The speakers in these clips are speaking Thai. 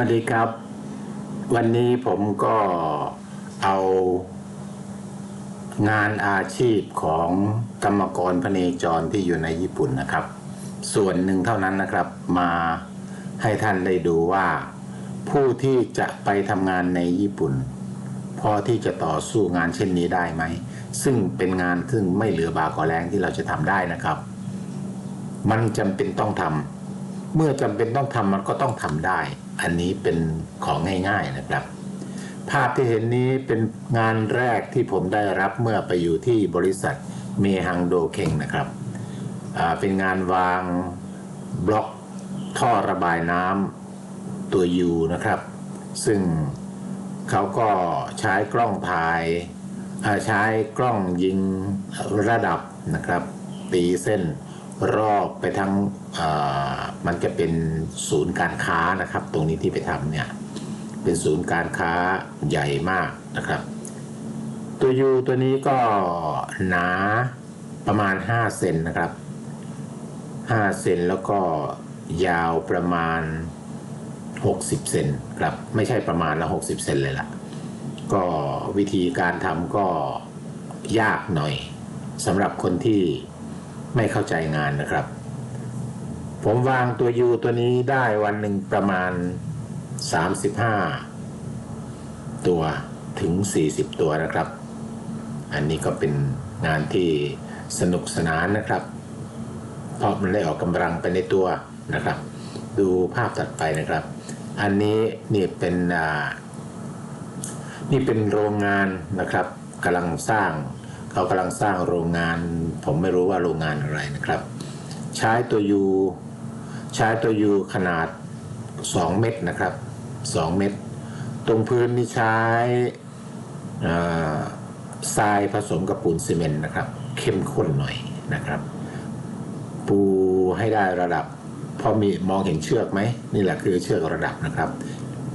วัสดีครับ วันนี้ผมก็เอางานอาชีพของกรรมกรพเนจรที่อยู่ในญี่ปุ่นนะครับ ส่วนหนึ่งเท่านั้นนะครับมาให้ท่านได้ดูว่า ผู้ที่จะไปทำงานในญี่ปุ่น พอที่จะต่อสู้งานเช่นนี้ได้ไหม ซึ่งเป็นงานซึ่งไม่เหลือบากว่าแรงที่เราจะทำได้นะครับ มันจำเป็นต้องทำเมื่อจำเป็นต้องทำมันก็ต้องทำได้ อันนี้เป็นของง่าย ๆนะครับ ภาพที่เห็นนี้เป็นงานแรกที่ผมได้รับเมื่อไปอยู่ที่บริษัทเมฮังโดเคงนะครับ เป็นงานวางบล็อกท่อระบายน้ำตัว U นะครับ ซึ่งเขาก็ใช้กล้องถ่ายใช้กล้องยิงระดับนะครับ ตีเส้น รอบไปทั้งมันจะเป็นศูนย์การค้านะครับ ตรงนี้ที่ไปทำเนี่ยเป็นศูนย์การค้าใหญ่มากนะครับ ตัวยูตัวนี้ก็หนาประมาณ 5 เซนนะครับ 5 เซนแล้วก็ยาวประมาณ 60 เซนครับ ไม่ใช่ประมาณละ 60 เซนเลยล่ะ ก็วิธีการทำก็ยากหน่อยสำหรับคนที่ ไม่เข้าใจงานนะครับ ผมวางตัวยูตัวนี้ได้วันหนึ่งประมาณ 35 ตัวถึง 40 ตัวนะครับ อันนี้ก็เป็นงานที่สนุกสนานนะครับ เพราะมันได้ออกกำลังไปในตัวนะครับ ดูภาพตัดไปนะครับ อันนี้นี่เป็นนี่เป็นโรงงานนะครับกำลังสร้าง เขากำลังสร้างโรงงาน ผมไม่รู้ว่าโรงงานอะไรนะครับ ใช้ตัวยูใช้ตัวยูขนาด 2 เม็ดนะครับ 2 เม็ดตรงพื้นนี่ใช้ทรายผสมกับปูนซีเมนต์นะครับ เข้มข้นหน่อยนะครับ ปูให้ได้ระดับพอมีมองเห็นเชือกไหมนี่แหละคือเชือกระดับนะครับ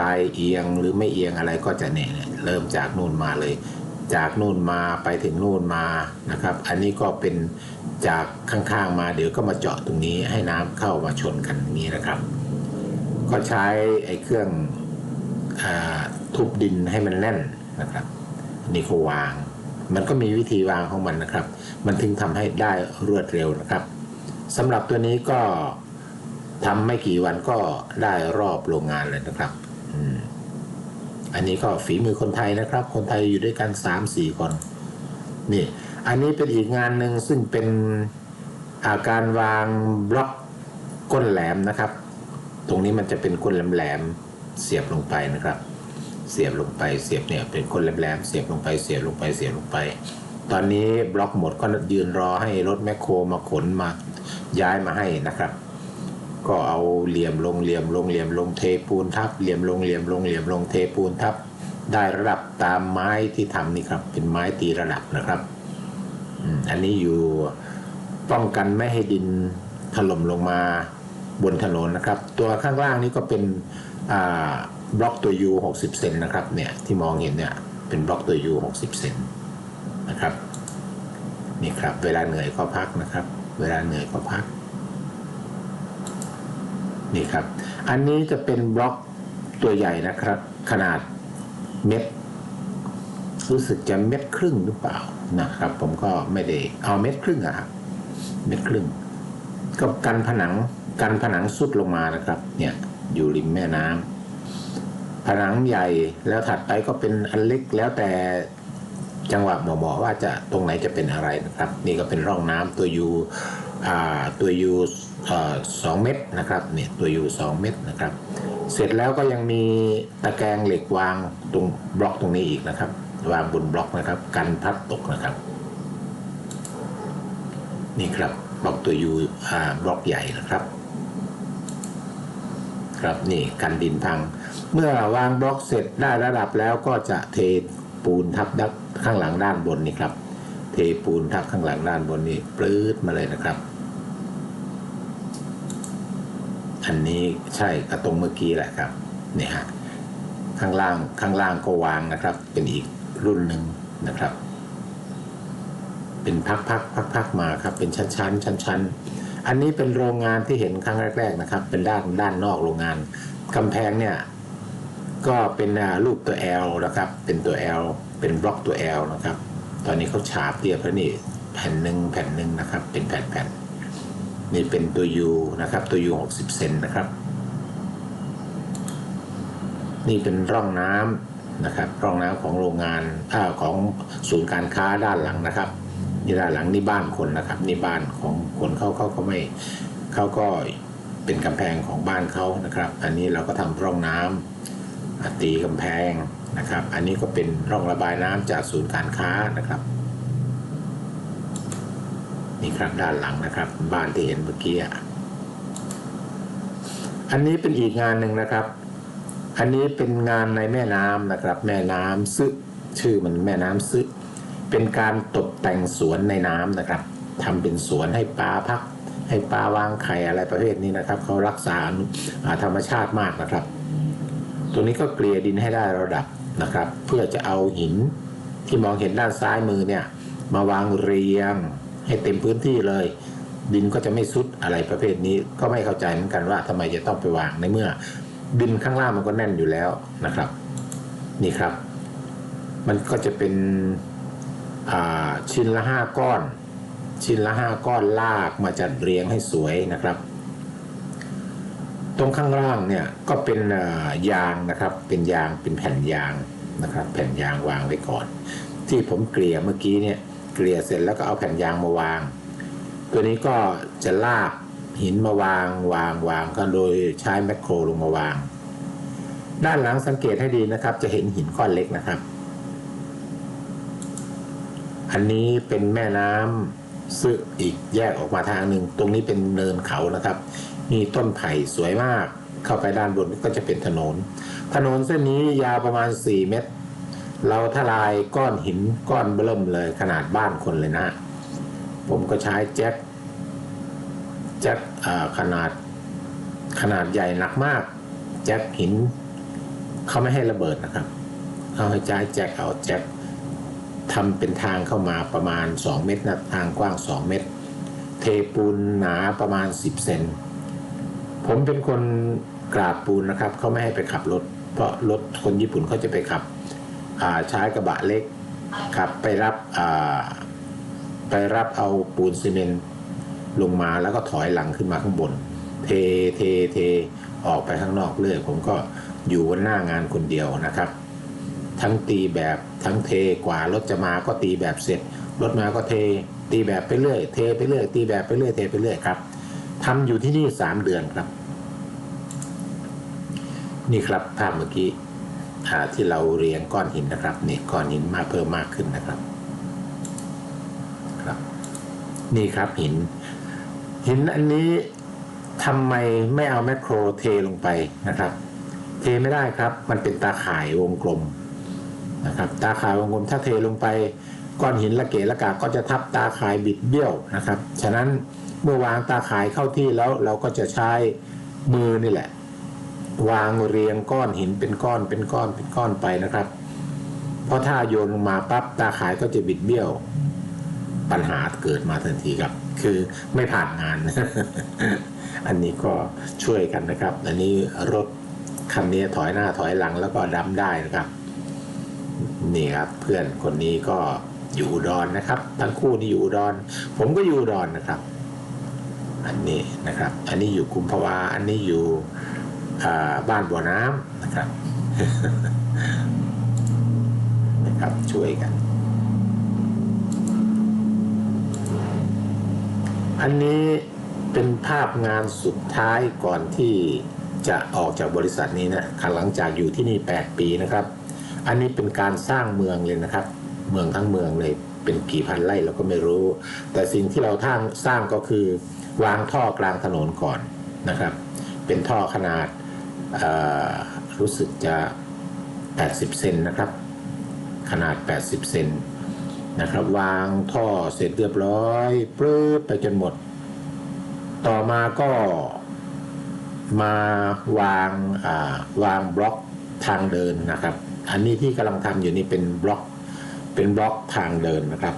ลายเอียงหรือไม่เอียงอะไรก็จะเนี่ยเนี่ยเริ่มจากนู่นมาเลย จากนู่นมาไปถึงนู่นมานะครับ อันนี้ก็เป็นจากข้างๆมาเดี๋ยวก็มาเจาะตรงนี้ให้น้ำเข้ามาชนกันนี้นะครับ ก็ใช้ไอ้เครื่องอทุบดินให้มันแน่นนะครับนนี่ก็วาง มันก็มีวิธีวางของมันนะครับ มันถึงทำให้ได้รวดเร็วนะครับสำหรับตัวนี้ก็ทำไม่กี่วันก็ได้รอบโรงงานเลยนะครับ อืม อันนี้ก็ฝีมือคนไทยนะครับ คนไทยอยู่ด้วยกันสามสี่คน นี่ อันนี้เป็นอีกงานหนึ่งซึ่งเป็นอาการวางบล็อกก้นแหลมนะครับ ตรงนี้มันจะเป็นก้นแหลมๆเสียบลงไปนะครับ เสียบลงไปเสียบเนี่ยเป็นก้นแหลมๆเสียบลงไปเสียบลงไปเสียบลงไป ตอนนี้บล็อกหมดก็ยืนรอให้รถแมคโครมาขนมาย้ายมาให้นะครับ ก็เอาเหลี่ยมลงเหลี่ยมลงเหลี่ยมลงเทปูนทับ เหลี่ยมลงเหลี่ยมลงเหลี่ยมลงเทปูนทับ ได้ระดับตามไม้ที่ทำนี่ครับ เป็นไม้ตีระดับนะครับอันนี้อยู่ป้องกันไม่ให้ดินถล่มลงมาบนถนนนะครับ ตัวข้างล่างนี้ก็เป็นบล็อกตัว U 60 เซนนะครับเนี่ยที่มองเห็นเนี่ยเป็นบล็อกตัว U 60 เซนนะครับนี่ครับ เวลาเหนื่อยก็พักนะครับ เวลาเหนื่อยก็พัก นี่ครับ อันนี้จะเป็นบล็อกตัวใหญ่นะครับ ขนาดเม็ดรู้สึกจะเม็ดครึ่งหรือเปล่านะครับ ผมก็ไม่ได้เอาเม็ดครึ่งอะครับเม็ดครึ่งก็กันผนังกันผนังสุดลงมานะครับ เนี่ยอยู่ริมแม่น้ำผนังใหญ่แล้วถัดไปก็เป็นอันเล็กแล้วแต่จังหวะหมอๆว่าจะตรงไหนจะเป็นอะไรนะครับ นี่ก็เป็นร่องน้ำตัวยูตัวยู สองเม็ดนะครับเนี่ยตัวยูสองเม็ดนะครับ เสร็จแล้วก็ยังมีตะแกรงเหล็กวางตรงบล็อกตรงนี้อีกนะครับ วางบนบล็อกนะครับ กันพัดตกนะครับ นี่ครับบล็อกตัวยูอ่าบล็อกใหญ่นะครับ ครับนี่กันดินพัง เมื่อวางบล็อกเสร็จได้ระดับแล้วก็จะเทปูนทับด้านข้างหลังด้านบนนี่ครับ เทปูนทับข้างหลังด้านบนนี่ปลื้ดมาเลยนะครับ อั นนี้ใช่กระตรงเมื่อกี้แหละครับนี่ฮะข้างล่างข้างล่างก็วางนะครับ เป็นอีกรุ่นหนึ่งนะครับ เป็นพักพักพักพักมาครับ เป็นชั้นชั้นชั้นชั้นอันนี้เป็นโรงงานที่เห็นครั้งแรก ๆนะครับ เป็นด้านด้านนอกโรงงานกำแพงเนี่ยก็เป็นรูปตัว L นะครับ เป็นตัว L เป็นบล็อกตัว L นะครับ ตอนนี้เขาฉาบเรียบแล้วนี่แผ่นหนึ่งแผ่นหนึ่งนะครับ เป็นแผ่นแผ่น นี่เป็นตัว U นะครับ ตัว U 60 เซนนะครับ นี่เป็นร่องน้ำนะครับ ร่องน้ำของโรงงานอ่าของศูนย์การค้าด้านหลังนะครับนี่ด้านหลังนี่บ้านคนนะครับ นี่บ้านของคนเขาเขาก็ไม่เขาก็เป็นกำแพงของบ้านเขานะครับ อันนี้เราก็ทำร่องน้ำอ่าตีกำแพงนะครับ อันนี้ก็เป็นร่องระบายน้ำจากศูนย์การค้านะครับ นี่ครับด้านหลังนะครับ บ้านที่เห็นเมื่อกี้อะอันนี้เป็นอีกงานหนึ่งนะครับ อันนี้เป็นงานในแม่น้ำนะครับ แม่น้ำซึชื่อมันแม่น้ำซึเป็นการตกแต่งสวนในน้ำนะครับทำเป็นสวนให้ปลาพัก ให้ปลาวางไข่อะไรประเภทนี้นะครับเขารักษาอนุอ่าธรรมชาติมากนะครับ ตัวนี้ก็เกลี่ยดินให้ได้ระดับนะครับ เพื่อจะเอาหินที่มองเห็นด้านซ้ายมือเนี่ยมาวางเรียง ให้เต็มพื้นที่เลย ดินก็จะไม่ซุดอะไรประเภทนี้ ก็ไม่เข้าใจเหมือนกันว่าทำไมจะต้องไปวางในเมื่อ ดินข้างล่างมันก็แน่นอยู่แล้วนะครับ นี่ครับ มันก็จะเป็นชิ้นละห้าก้อน ชิ้นละห้าก้อนลากมาจัดเรียงให้สวยนะครับตรงข้างล่างเนี่ยก็เป็นยางนะครับ เป็นยางเป็นแผ่นยางนะครับ แผ่นยางวางไว้ก่อน ที่ผมเกลี่ยเมื่อกี้เนี่ย เกลี่ยเสร็จแล้วก็เอาแผ่นยางมาวาง ตัวนี้ก็จะลากหินมาวางวางวางก็โดยใช้แมคโครลงมาวาง ด้านหลังสังเกตให้ดีนะครับ จะเห็นหินก้อนเล็กนะครับ อันนี้เป็นแม่น้ำซึอีกแยกออกมาทางหนึ่ง ตรงนี้เป็นเนินเขานะครับ มีต้นไผ่สวยมาก เข้าไปด้านบนก็จะเป็นถนน ถนนเส้นนี้ยาวประมาณ 4 เมตร เราทลายก้อนหินก้อนเบิ่มเลยขนาดบ้านคนเลยนะ ผมก็ใช้แจ็คแจ็คขนาดขนาดใหญ่หนักมาก แจ็คหินเขาไม่ให้ระเบิดนะครับเขาให้ใช้แจ็คเอาแจ็คทำเป็นทางเข้ามาประมาณ 2 เมตรนะทางกว้าง 2 เมตร เทปูนหนาประมาณ 10 เซนผมเป็นคนกราบปูนนะครับเขาไม่ให้ไปขับรถ เพราะรถคนญี่ปุ่นเขาจะไปขับ ใช้กระบะเล็กขับไปรับไปรับเอาปูนซีเมนต์ลงมาแล้วก็ถอยหลังขึ้นมาข้างบน เทเทเทออกไปข้างนอกเรื่อยผมก็อยู่บนหน้างานคนเดียวนะครับ ทั้งตีแบบทั้งเทกว่ารถจะมาก็ตีแบบเสร็จรถมาก็เทตีแบบไปเรื่อย เทไปเรื่อยตีแบบไปเรื่อยเทไปเรื่อยครับทำอยู่ที่นี่สามเดือนครับ นี่ครับภาพเมื่อกี้ ที่เราเรียงก้อนหินนะครับนี่ก้อนหินมากเพิ่มมากขึ้นนะครับครับ นี่ครับหิน หินอันนี้ทำไมไม่เอาแมคโครเทลงไปนะครับ เทไม่ได้ครับ มันเป็นตาข่ายวงกลมนะครับ ตาข่ายวงกลมถ้าเทลงไปก้อนหินละเกะละกาก็จะทับตาข่ายบิดเบี้ยวนะครับ ฉะนั้นเมื่อวางตาข่ายเข้าที่แล้วเราก็จะใช้มือนี่แหละ วางเรียงก้อนหินเป็นก้อนเป็นก้อนเป็นก้อนไปนะครับ เพราะถ้าโยนลงมาปั๊บตาขายก็จะบิดเบี้ยว ปัญหาเกิดมาทันทีครับ คือไม่ผ่านงาน อันนี้ก็ช่วยกันนะครับ อันนี้รถคันนี้ถอยหน้าถอยหลังแล้วก็ดำได้นะครับ นี่ครับเพื่อนคนนี้ก็อยู่อุดรนนะครับ ทั้งคู่นี่อยู่อุดร ผมก็อยู่อุดรนนะครับ อันนี้นะครับ อันนี้อยู่กุมภาวาอันนี้อยู่ บ้านบ่อน้ำนะครับนะครับช่วยกัน อันนี้เป็นภาพงานสุดท้ายก่อนที่จะออกจากบริษัทนี้นะหลังจากอยู่ที่นี่ 8 ปีนะครับ อันนี้เป็นการสร้างเมืองเลยนะครับ เมืองทั้งเมืองเลยเป็นกี่พันไร่เราก็ไม่รู้ แต่สิ่งที่เราทางสร้างก็คือ วางท่อกลางถนนก่อนนะครับ เป็นท่อขนาดเอ่อ รู้สึกจะ 80 เซนนะครับ ขนาด 80 เซนนะครับ วางท่อเสร็จเรียบร้อยปลื้ดไปจนหมด ต่อมาก็มาวางาวางบล็อกทางเดินนะครับ อันนี้ที่กำลังทำอยู่นี่เป็นบล็อก เป็นบล็อกทางเดินนะครับ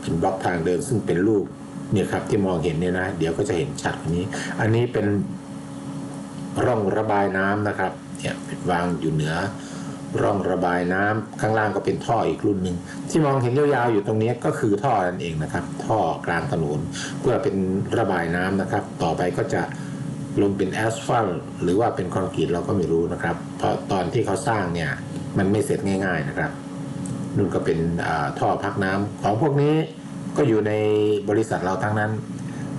เป็นบล็อกทางเดินซึ่งเป็นรูปเนี่ยครับที่มองเห็นเนี่ยนะ เดี๋ยวก็จะเห็นชัดกว่านี้ อันนี้เป็น ร่องระบายน้ำนะครับเนี่ยวางอยู่เหนือ ร่องระบายน้ำข้างล่างก็เป็นท่ออีกรุ่นหนึ่งที่มองเห็นยาวๆอยู่ตรงนี้ก็คือท่อนั่นเองนะครับ ท่อกลางถนนเพื่อเป็นระบายน้ำนะครับ ต่อไปก็จะลงเป็นแอสฟัลต์หรือว่าเป็นคอนกรีตเราก็ไม่รู้นะครับ เพราะตอนที่เขาสร้างเนี่ยมันไม่เสร็จง่าย ๆนะครับนู่นก็เป็นท่อพักน้ำของพวกนี้ก็อยู่ในบริษัทเราทั้งนั้น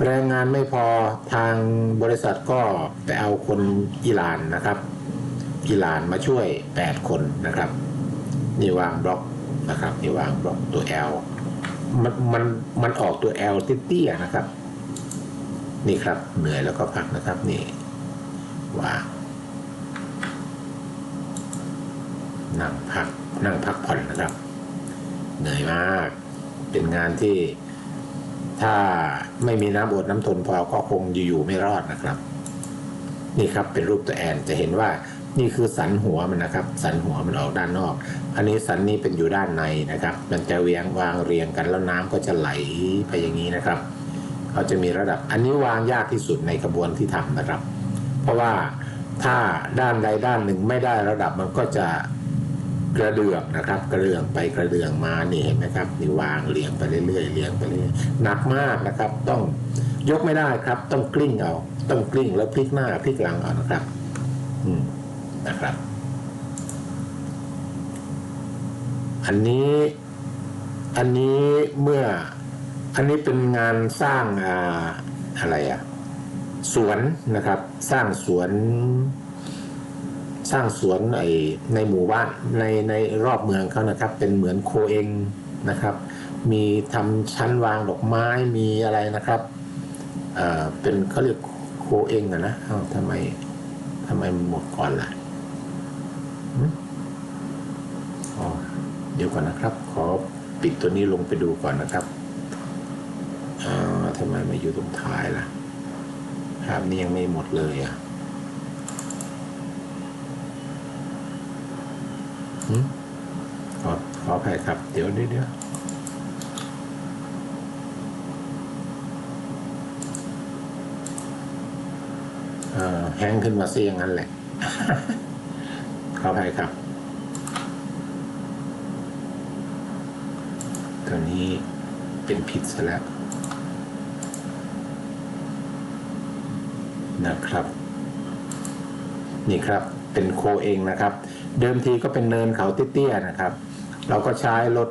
แรงงานไม่พอทางบริษัทก็ไปเอาคนอิหร่านนะครับ อิหร่านมาช่วย 8 คนนะครับ นี่วางบล็อกนะครับนี่วางบล็อกตัว L มันมันมันออกตัว L เตี้ยๆนะครับ นี่ครับเหนื่อยแล้วก็พักนะครับนี่วางนั่งพักนั่งพักผ่อนนะครับ เหนื่อยมาก เป็นงานที่ ถ้าไม่มีน้ำอดน้ำทนพอก็คงอยู่ไม่รอดนะครับ นี่ครับเป็นรูปตัวแอนจะเห็นว่านี่คือสันหัวมันนะครับ สันหัวมันออกด้านนอก อันนี้สันนี้เป็นอยู่ด้านในนะครับ มันจะเวียงวางเรียงกันแล้วน้ำก็จะไหลไปอย่างนี้นะครับเขาจะมีระดับ อันนี้วางยากที่สุดในกระบวนที่ทำนะครับ เพราะว่าถ้าด้านใดด้านหนึ่งไม่ได้ระดับมันก็จะ กระเดื่องนะครับ กระเดื่องไปกระเดื่องมานี่เห็นไหมครับนี่วางเรียงไปเรื่อยๆเรียงไปเรื่อยหนักมากนะครับ ต้องยกไม่ได้ครับ ต้องกลิ้งเอา ต้องกลิ้งแล้วพลิกหน้าพลิกหลังเอานะครับ อืมนะครับ อันนี้อันนี้เมื่ออันนี้เป็นงานสร้างอ่าอะไรอะสวนนะครับ สร้างสวน สร้างสวนไอในหมู่บ้านในในรอบเมืองเขานะครับ เป็นเหมือนโคเองนะครับ มีทำชั้นวางดอกไม้มีอะไรนะครับเอ่อเป็นเขาเรียกโคเองอะนะอ้าทำไมทำไมหมดก่อนล่ะอ๋อเดี๋ยวก่อนนะครับ ขอปิดตัวนี้ลงไปดูก่อนนะครับอ่าทำไมมาอยู่ตรงท้ายล่ะภาพนี้ยังไม่หมดเลยอะ หืม ขอขออภัยครับ เดี๋ยวเดี๋ยวเดี๋ยวแห้งขึ้นมาซะอย่างนั้นแหละ ขออภัยครับ ตัวนี้เป็นผิดซะแล้วนะครับ นี่ครับเป็นโคเองนะครับ เดิมทีก็เป็นเนินเขาเตี้ยๆนะครับ เราก็ใช้รถ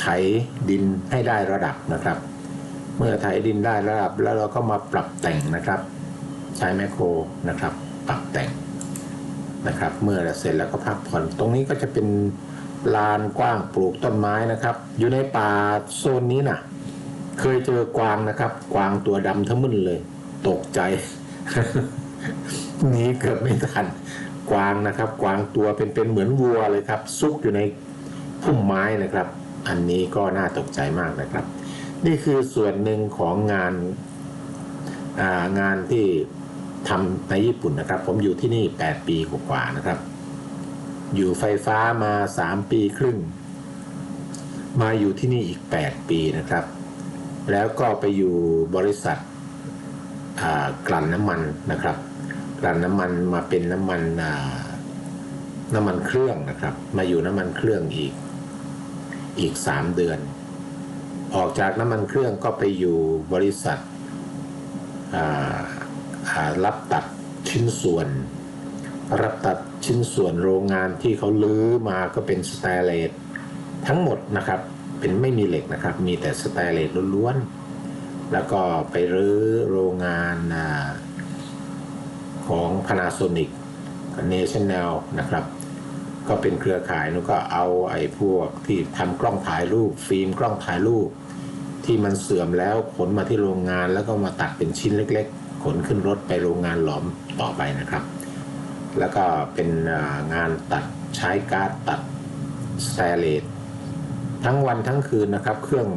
ไถดินให้ได้ระดับนะครับ เมื่อไถดินได้ระดับแล้วเราก็มาปรับแต่งนะครับ ใช้แมคโครนะครับ ปรับแต่งนะครับ เมื่อเสร็จแล้วก็พักผ่อนตรงนี้ก็จะเป็นลานกว้างปลูกต้นไม้นะครับ อยู่ในป่าโซนนี้น่ะ เคยเจอกวางนะครับ กวางตัวดำทั้งมึนเลย ตกใจหนีเกือบไม่ทัน กวางนะครับ กวางตัวเป็นเป็นเหมือนวัวเลยครับ ซุกอยู่ในพุ่มไม้นะครับ อันนี้ก็น่าตกใจมากนะครับ นี่คือส่วนหนึ่งของงานางานที่ทำในญี่ปุ่นนะครับ ผมอยู่ที่นี่ 8 ปีกว่าๆนะครับ อยู่ไฟฟ้ามา 3 ปีครึ่ง มาอยู่ที่นี่อีก 8 ปีนะครับ แล้วก็ไปอยู่บริษัทกลั่นน้ำมันนะครับ ลั่นน้ำมันมาเป็นน้ำมันน้ำมันเครื่องนะครับ มาอยู่น้ำมันเครื่องอีก อีกสามเดือน ออกจากน้ำมันเครื่องก็ไปอยู่บริษัทรับตัดชิ้นส่วน รับตัดชิ้นส่วนโรงงานที่เขาลื้อมาก็เป็นสแตเลสทั้งหมดนะครับเป็นไม่มีเหล็กนะครับ มีแต่สแตเลสล้วนๆแล้วก็ไปรื้อโรงงานอา ของ Panasonic กับ National นะครับ ก็เป็นเครือข่ายนุก็เอาไอ้พวกที่ทำกล้องถ่ายรูป ฟิล์มกล้องถ่ายรูป ที่มันเสื่อมแล้วขนมาที่โรงงานแล้วก็มาตัดเป็นชิ้นเล็ก ๆ ขนขึ้นรถไปโรงงานหลอมต่อไปนะครับ แล้วก็เป็นงานตัดใช้การ์ดตัดสแตเลสทั้งวันทั้งคืนนะครับ เครื่อง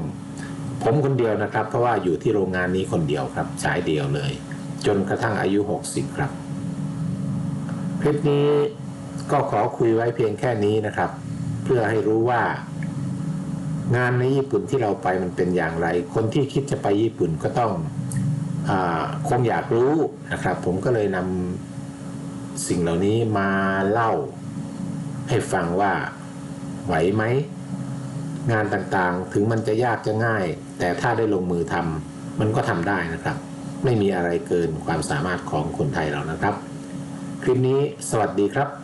ผมคนเดียวนะครับ เพราะว่าอยู่ที่โรงงานนี้คนเดียวครับสายเดียวเลย จนกระทั่งอายุ 60 ครับ คลิปนี้ก็ขอคุยไว้เพียงแค่นี้นะครับ เพื่อให้รู้ว่า งานในญี่ปุ่นที่เราไปมันเป็นอย่างไร คนที่คิดจะไปญี่ปุ่นก็ต้องอคงอยากรู้นะครับ ผมก็เลยนำสิ่งเหล่านี้มาเล่า ให้ฟังว่าไหวไหม งานต่างๆถึงมันจะยากจะง่าย แต่ถ้าได้ลงมือทำมันก็ทำได้นะครับ ไม่มีอะไรเกินความสามารถของคนไทยเรานะครับ คลิปนี้สวัสดีครับ